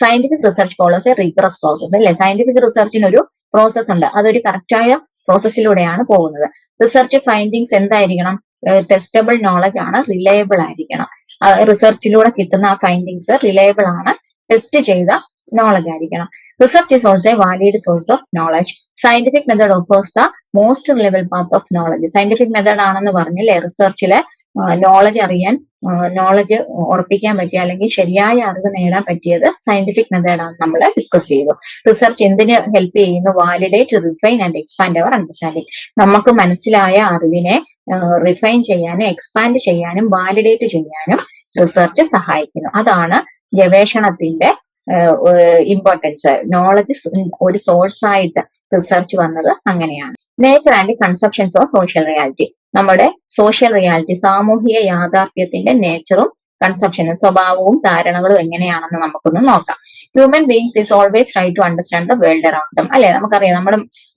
Scientific research follows a recursive process അല്ലെ? സയന്റിഫിക് റിസർച്ചിന് ഒരു പ്രോസസ് ഉണ്ട്. അതൊരു കറക്റ്റായ പ്രോസസ്സിലൂടെയാണ് പോകുന്നത്. റിസർച്ച് ഫൈൻഡിങ്സ് എന്തായിരിക്കണം? ടെസ്റ്റബിൾ നോളജ് ആണ് റിലയബിൾ ആയിരിക്കണം. റിസർച്ചിലൂടെ കിട്ടുന്ന ആ ഫൈൻഡിങ്സ് റിലയബിൾ ആണ് ടെസ്റ്റ് ചെയ്ത നോളജ് ആയിരിക്കണം. Research is also a valid source of knowledge scientific method offers the most reliable path of knowledge scientific method ആണെന്ന് പറഞ്ഞില്ലേ റിസർച്ചിലെ നോളജ് അറിയാൻ നോളജ് ഉറപ്പിക്കാൻ പറ്റിയ അല്ലെങ്കിൽ ശരിയായ അറിവ് നേടാൻ പറ്റിയത് സയന്റിഫിക് മെത്തേഡാണ് നമ്മൾ ഡിസ്കസ് ചെയ്തു റിസർച്ച് എന്തിന് ഹെൽപ്പ് ചെയ്യുന്നു? Validate refine and expand our understanding നമുക്ക് മനസ്സിലായ അറിവിനെ റിഫൈൻ ചെയ്യാനും എക്സ്പാൻഡ് ചെയ്യാനും വാലിഡേറ്റ് ചെയ്യാനും റിസർച്ച് സഹായിക്കുന്നു. അതാണ് ഗവേഷണത്തിന്റെ ഇമ്പോർട്ടൻസ് നോളജ് ഒരു സോഴ്സ് ആയിട്ട് റിസർച്ച് വന്നത് അങ്ങനെയാണ്. Nature and conceptions of social reality നമ്മുടെ സോഷ്യൽ റിയാലിറ്റി സാമൂഹിക യാഥാർത്ഥ്യത്തിന്റെ നേച്ചറും കൺസെപ്ഷനും സ്വഭാവവും ധാരണകളും എങ്ങനെയാണെന്ന് നമുക്കൊന്ന് നോക്കാം. Human beings is always try to understand the world around അല്ലെ? നമുക്കറിയാം നമ്മൾ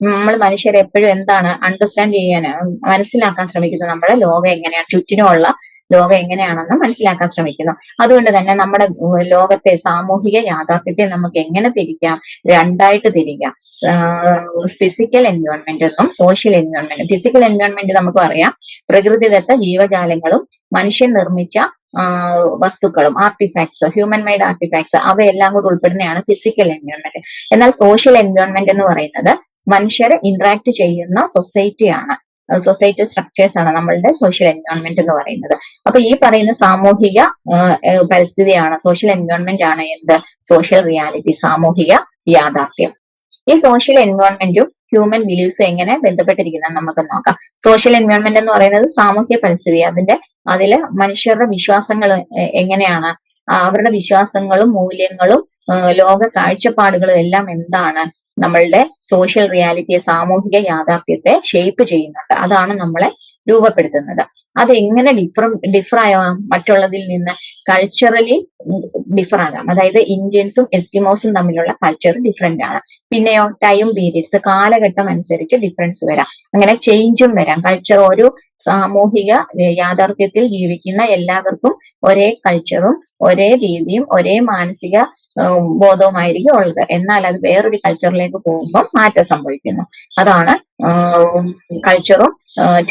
നമ്മൾ മനുഷ്യരെ എപ്പോഴും എന്താണ് അണ്ടർസ്റ്റാൻഡ് ചെയ്യാൻ മനസ്സിലാക്കാൻ ശ്രമിക്കുന്നത് നമ്മുടെ ലോകം എങ്ങനെയാണ് ചുറ്റിനുമുള്ള ലോകം എങ്ങനെയാണെന്ന് മനസ്സിലാക്കാൻ ശ്രമിക്കുന്നു. അതുകൊണ്ട് തന്നെ നമ്മുടെ ലോകത്തെ സാമൂഹിക യാഥാർത്ഥ്യത്തെ നമുക്ക് എങ്ങനെ തിരിക്കാം? രണ്ടായിട്ട് തിരിക്കാം. ഫിസിക്കൽ എൻവയോൺമെന്റ് എന്നും സോഷ്യൽ എൻവയോൺമെന്റ് ഫിസിക്കൽ എൻവയോൺമെന്റ് നമുക്ക് പറയാം. പ്രകൃതിദത്ത ജീവജാലങ്ങളും മനുഷ്യൻ നിർമ്മിച്ച വസ്തുക്കളും ആർട്ടിഫാക്ട്സ് ഹ്യൂമൻ മെയ്ഡ് ആർട്ടിഫാക്ട്സ് അവയെല്ലാം കൂടി ഉൾപ്പെടുന്നതാണ് ഫിസിക്കൽ എൻവയോൺമെന്റ് എന്നാൽ സോഷ്യൽ എൻവയോൺമെന്റ് എന്ന് പറയുന്നത് മനുഷ്യരെ ഇന്ററാക്ട് ചെയ്യുന്ന സൊസൈറ്റിയാണ് സൊസൈറ്റി സ്ട്രക്ചേഴ്സ് ആണ് നമ്മളുടെ സോഷ്യൽ എൻവയോൺമെന്റ് എന്ന് പറയുന്നത്. അപ്പൊ ഈ പറയുന്ന സാമൂഹിക പരിസ്ഥിതിയാണ് സോഷ്യൽ എൻവയോൺമെന്റ് ആണ് എന്ത്? സോഷ്യൽ റിയാലിറ്റി സാമൂഹിക യാഥാർത്ഥ്യം. ഈ സോഷ്യൽ എൻവയോൺമെന്റും ഹ്യൂമൻ ബിലീവ്സും എങ്ങനെ ബന്ധപ്പെട്ടിരിക്കുന്നത് നമുക്ക് നോക്കാം. സോഷ്യൽ എൻവയോൺമെന്റ് എന്ന് പറയുന്നത് സാമൂഹ്യ പരിസ്ഥിതി അതിന്റെ അതിൽ മനുഷ്യരുടെ വിശ്വാസങ്ങൾ എങ്ങനെയാണ്? അവരുടെ വിശ്വാസങ്ങളും മൂല്യങ്ങളും ലോക കാഴ്ചപ്പാടുകളും എല്ലാം എന്താണ്? നമ്മളുടെ സോഷ്യൽ റിയാലിറ്റിയെ സാമൂഹിക യാഥാർത്ഥ്യത്തെ ഷേപ്പ് ചെയ്യുന്നുണ്ട്. അതാണ് നമ്മളെ രൂപപ്പെടുത്തുന്നത്. അത് എങ്ങനെ ഡിഫർ ഡിഫർ ആവാം മറ്റുള്ളതിൽ നിന്ന് കൾച്ചറലി ഡിഫർ ആകാം. അതായത് ഇന്ത്യൻസും എസ്കിമോസും തമ്മിലുള്ള കൾച്ചർ ഡിഫറെന്റ് ആണ്. പിന്നെയോ ടൈം പീരീഡ്സ് കാലഘട്ടം അനുസരിച്ച് ഡിഫറൻസ് വരാം. അങ്ങനെ ചേഞ്ചും വരാം. കൾച്ചർ ഒരു സാമൂഹിക യാഥാർത്ഥ്യത്തിൽ ജീവിക്കുന്ന എല്ലാവർക്കും ഒരേ കൾച്ചറും ഒരേ രീതിയും ഒരേ മാനസിക ബോധവുമായിരിക്കും ഉള്ളത്. എന്നാൽ അത് വേറൊരു കൾച്ചറിലേക്ക് പോകുമ്പോൾ മാറ്റം സംഭവിക്കുന്നു. അതാണ് കൾച്ചറും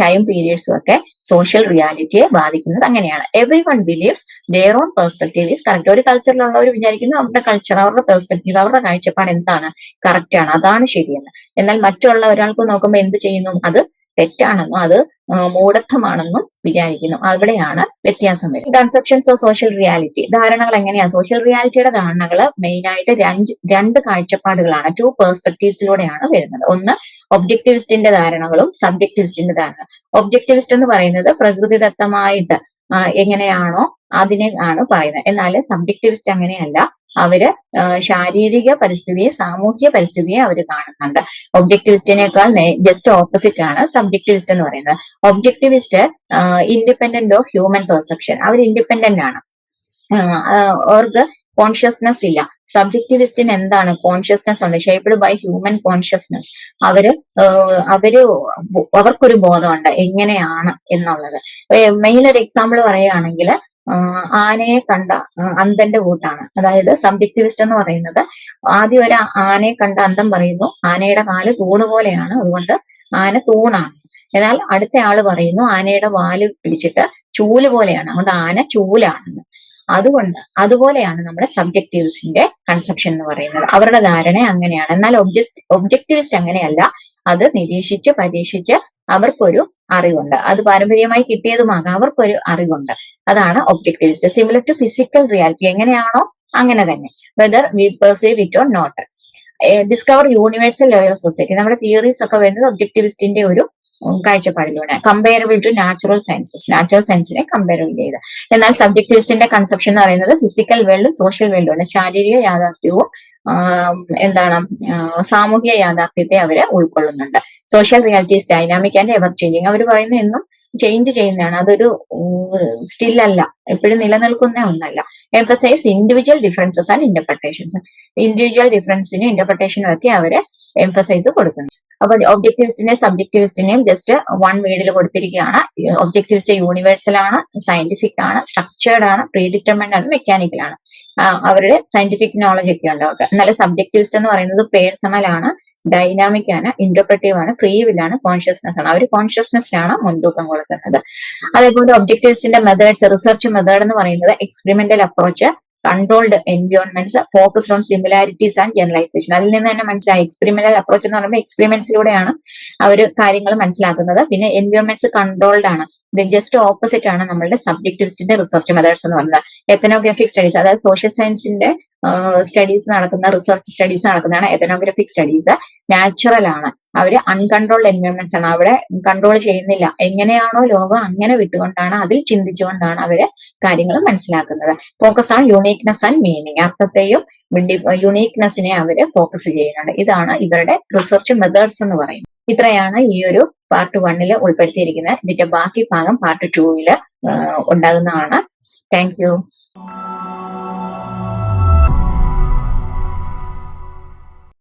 ടൈം പീരിയഡ്സും ഒക്കെ സോഷ്യൽ റിയാലിറ്റിയെ ബാധിക്കുന്നത് അങ്ങനെയാണ്. Everyone believes their own perspective is correct ഒരു കൾച്ചറിലുള്ളവർ വിചാരിക്കുന്നു അവരുടെ കൾച്ചർ അവരുടെ പെർസ്പെക്റ്റീവ് അവരുടെ കാഴ്ചപ്പാട് എന്താണ്? കറക്റ്റ് ആണ്. അതാണ് ശരിയെന്ന്. എന്നാൽ മറ്റുള്ള ഒരാൾക്ക് നോക്കുമ്പോൾ എന്ത് ചെയ്യുന്നു? അത് തെറ്റാണെന്നും അത് മൂഢത്വമാണെന്നും വിചാരിക്കുന്നു. അവിടെയാണ് വ്യത്യാസം വരുന്നത്. കൺസെപ്ഷൻസ് ഓഫ് സോഷ്യൽ റിയാലിറ്റി ധാരണകൾ എങ്ങനെയാ? സോഷ്യൽ റിയാലിറ്റിയുടെ ധാരണകൾ മെയിൻ ആയിട്ട് രണ്ട് രണ്ട് കാഴ്ചപ്പാടുകളാണ്. ടു പേഴ്സ്പെക്ടീവ്സിലൂടെയാണ് വരുന്നത്. ഒന്ന് ഒബ്ജക്ടിവിസ്റ്റിന്റെ ധാരണകളും സബ്ജക്ടിവിസ്റ്റിന്റെ ധാരണ. ഒബ്ജക്ടിവിസ്റ്റ് എന്ന് പറയുന്നത് പ്രകൃതിദത്തമായിട്ട് എങ്ങനെയാണോ അതിനെ ആണ് പറയുന്നത്. എന്നാൽ സബ്ജക്ടിവിസ്റ്റ് അങ്ങനെയല്ല. അവർ ശാരീരിക പരിസ്ഥിതിയെ സാമൂഹ്യ പരിസ്ഥിതിയെ അവർ കാണുന്നുണ്ട്. ഒബ്ജക്ടിവിസ്റ്റിനേക്കാൾ ജസ്റ്റ് ഓപ്പോസിറ്റ് ആണ് സബ്ജക്ടിവിസ്റ്റ് എന്ന് പറയുന്നത്. Objectivist independent of human perception our independent ആണ്. അവർക്ക് കോൺഷ്യസ്നെസ് ഇല്ല. സബ്ജക്ടിവിസ്റ്റിന് എന്താണ് കോൺഷ്യസ്നെസ് ഉണ്ട് ഷേപ്ഡ് ബൈ ഹ്യൂമൻ കോൺഷ്യസ്നെസ് അവർ അവർ അവർക്കൊരു ബോധമുണ്ട്. എങ്ങനെയാണ് എന്നുള്ളത്. മെയിൻ ഒരു എക്സാമ്പിൾ പറയുകയാണെങ്കിൽ ആനയെ കണ്ട അന്തന്റെ കൂട്ടാണ്. അതായത് സബ്ജക്ടിവിസ്റ്റ് എന്ന് പറയുന്നത് ആദ്യം ഒരു ആനയെ കണ്ട അന്തം പറയുന്നു. ആനയുടെ കാൽ തൂണ് പോലെയാണ്. അതുകൊണ്ട് ആന തൂണാണ്. എന്നാൽ അടുത്ത ആൾ പറയുന്നു ആനയുടെ വാൽ പിടിച്ചിട്ട് ചൂൽ പോലെയാണ്. അതുകൊണ്ട് ആന ചൂലാണെന്ന്. അതുകൊണ്ട് അതുപോലെയാണ് നമ്മുടെ സബ്ജക്റ്റീവ്സിന്റെ കൺസെപ്ഷൻ എന്ന് പറയുന്നത്. അവരുടെ ധാരണ അങ്ങനെയാണ്. എന്നാൽ ഒബ്ജക്ടിവിസ്റ്റ് അങ്ങനെയല്ല. അത് നിരീക്ഷിച്ച് പരീക്ഷിച്ച് അവർക്കൊരു അറിവുണ്ട്. അത് പാരമ്പര്യമായി കിട്ടിയതുമാകാം അവർക്കൊരു അറിവുണ്ട്. അതാണ് objectivist similar to physical reality എങ്ങനെയാണോ അങ്ങനെ തന്നെ. Whether we perceive it or not discover universal law of society നമ്മുടെ തിയറീസ് ഒക്കെ വരുന്നത് ഒബ്ജക്ടിവിസ്റ്റിന്റെ ഒരു കാഴ്ചപ്പാടിലൂടെ. Comparable to natural sciences natural സയൻസിനെ comparable ചെയ്ത്. എന്നാൽ സബ്ജക്ടിവിസ്റ്റിന്റെ കൺസെപ്ഷൻ എന്ന് പറയുന്നത് ഫിസിക്കൽ വേൾഡും സോഷ്യൽ വേൾഡും ആണ് ശാരീരിക യാഥാർത്ഥ്യവും എന്താണ് സാമൂഹിക യാഥാർത്ഥ്യത്തെ അവർ ഉൾക്കൊള്ളുന്നുണ്ട്. Social realities dynamic and ever changing അവർ പറയുന്നത് എന്നും ചേഞ്ച് ചെയ്യുന്നതാണ്. അതൊരു സ്റ്റിൽ അല്ല. എപ്പോഴും നിലനിൽക്കുന്ന ഒന്നല്ല. Emphasize individual differences and interpretations individual ഡിഫറൻസിനും ഇന്റർപ്രിട്ടേഷനും ഒക്കെ അവർ എംഫസൈസ് കൊടുക്കുന്നു. അപ്പൊ ഒബ്ജക്ടിവിസ്റ്റിനെയും സബ്ജക്ടിവിസ്റ്റിനെയും ജസ്റ്റ് വൺ വേഡിൽ കൊടുത്തിരിക്കുകയാണ്. ഒബ്ജക്ടിവിസ്റ്റ് യൂണിവേഴ്സൽ ആണ് സയന്റിഫിക് ആണ് സ്ട്രക്ചേർഡ് ആണ് പ്രീഡിറ്റർമെന്റ് ആണ് മെക്കാനിക്കൽ ആണ് അവരുടെ സയന്റിഫിക് നോളജ് ഒക്കെ ഉണ്ട് അവർക്ക്. എന്നാൽ സബ്ജക്ടിവിസ്റ്റ് എന്ന് പറയുന്നത് പേഴ്സണൽ ആണ് ഡൈനാമിക് ആണ് ഇന്റർപ്രറ്റീവ് ആണ് ഫ്രീ വില്ലാണ് കോൺഷ്യസ്നെസ് ആണ് അവർ കോൺഷ്യസ്നെസ്സിനാണ് മുൻതൂക്കം കൊടുക്കുന്നത്. അതേപോലെ ഒബ്ജക്ടിവിസ്റ്റിന്റെ മെത്തേഡ്സ് റിസർച്ച് മെത്തേഡ് എന്ന് പറയുന്നത് experimental approach controlled environments focused on similarities and generalization അതിൽ നിന്ന് തന്നെ മനസ്സിലായി. എക്സ്പെരിമെന്റൽ അപ്രോച്ച് എന്ന് പറയുമ്പോൾ എക്സ്പെരിമെന്റ്സിലൂടെയാണ് അവർ കാര്യങ്ങൾ മനസ്സിലാക്കുന്നത്. പിന്നെ എൻവയോൺമെന്റ്സ് കൺട്രോൾഡ് ആണ്. ജസ്റ്റ് ഓപ്പോസിറ്റ് ആണ് നമ്മളുടെ സബ്ജക്റ്റിവിസ്റ്റിന്റെ റിസർച്ച് മെത്തേഡ്സ് എന്ന് പറയുന്നത് എത്തനോഗ്രാഫിക് സ്റ്റഡീസ് അതായത് സോഷ്യൽ സയൻസിന്റെ സ്റ്റഡീസ് നടക്കുന്ന റിസർച്ച് സ്റ്റഡീസ് നടക്കുന്നതാണ് എത്തനോഗ്രഫിക് സ്റ്റഡീസ് നാച്ചുറൽ ആണ്. അവർ അൺകൺട്രോൾഡ് എൻവയോൺമെന്റ്സ് ആണ്. അവിടെ കൺട്രോൾ ചെയ്യുന്നില്ല. എങ്ങനെയാണോ ലോകം അങ്ങനെ വിട്ടുകൊണ്ടാണ് അതിൽ ചിന്തിച്ചുകൊണ്ടാണ് അവർ കാര്യങ്ങൾ മനസ്സിലാക്കുന്നത്. Focus on uniqueness and meaning അർത്ഥത്തെയും യുണീക്നെസ്സിനെ അവർ ഫോക്കസ് ചെയ്യുന്നുണ്ട്. ഇതാണ് ഇവരുടെ റിസർച്ച് മെത്തേഡ്സ് എന്ന് പറയുന്നത്. ഇത്രയാണ് ഈ ഒരു പാർട്ട് വണ്ണിൽ ഉൾപ്പെടുത്തിയിരിക്കുന്നത് ഇതിന്റെ ബാക്കി ഭാഗം പാർട്ട് ടൂവിൽ ഉണ്ടാകുന്നതാണ്. Thank you